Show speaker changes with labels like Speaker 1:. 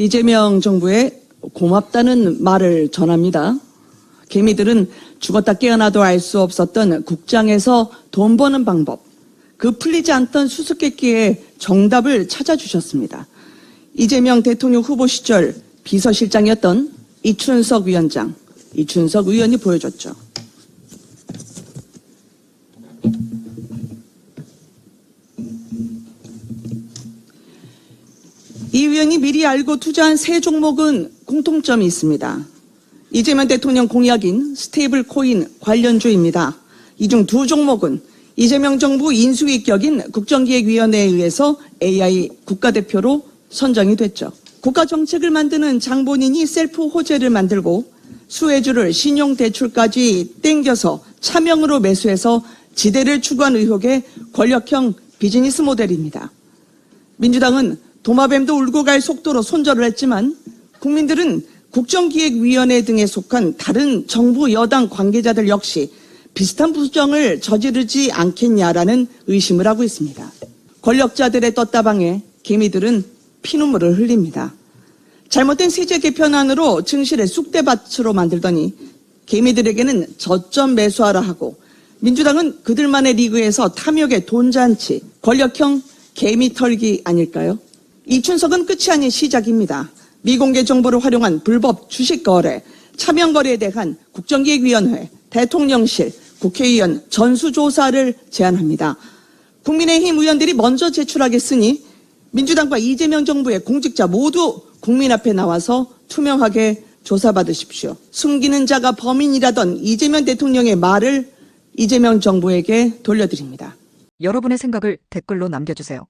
Speaker 1: 이재명 정부에 고맙다는 말을 전합니다. 개미들은 죽었다 깨어나도 알 수 없었던 국장에서 돈 버는 방법, 그 풀리지 않던 수수께끼의 정답을 찾아주셨습니다. 이재명 대통령 후보 시절 비서실장이었던 이춘석 위원장, 이춘석 의원이 보여줬죠. 이 의원이 미리 알고 투자한 세 종목은 공통점이 있습니다. 이재명 대통령 공약인 스테이블 코인 관련주입니다. 이 중 두 종목은 이재명 정부 인수위격인 국정기획위원회에 의해서 AI 국가대표로 선정이 됐죠. 국가정책을 만드는 장본인이 셀프 호재를 만들고 수혜주를 신용대출까지 땡겨서 차명으로 매수해서 지대를 추구한 의혹의 권력형 비즈니스 모델입니다. 민주당은 도마뱀도 울고 갈 속도로 손절을 했지만 국민들은 국정기획위원회 등에 속한 다른 정부 여당 관계자들 역시 비슷한 부정을 저지르지 않겠냐라는 의심을 하고 있습니다. 권력자들의 떴다방에 개미들은 피눈물을 흘립니다. 잘못된 세제 개편안으로 증시를 쑥대밭으로 만들더니 개미들에게는 저점 매수하라 하고 민주당은 그들만의 리그에서 탐욕의 돈잔치, 권력형 개미 털기 아닐까요? 이 춘석은 끝이 아닌 시작입니다. 미공개 정보를 활용한 불법 주식 거래, 차명 거래에 대한 국정기획위원회, 대통령실, 국회의원 전수조사를 제안합니다. 국민의힘 의원들이 먼저 제출하겠으니 민주당과 이재명 정부의 공직자 모두 국민 앞에 나와서 투명하게 조사받으십시오. 숨기는 자가 범인이라던 이재명 대통령의 말을 이재명 정부에게 돌려드립니다.
Speaker 2: 여러분의 생각을 댓글로 남겨주세요.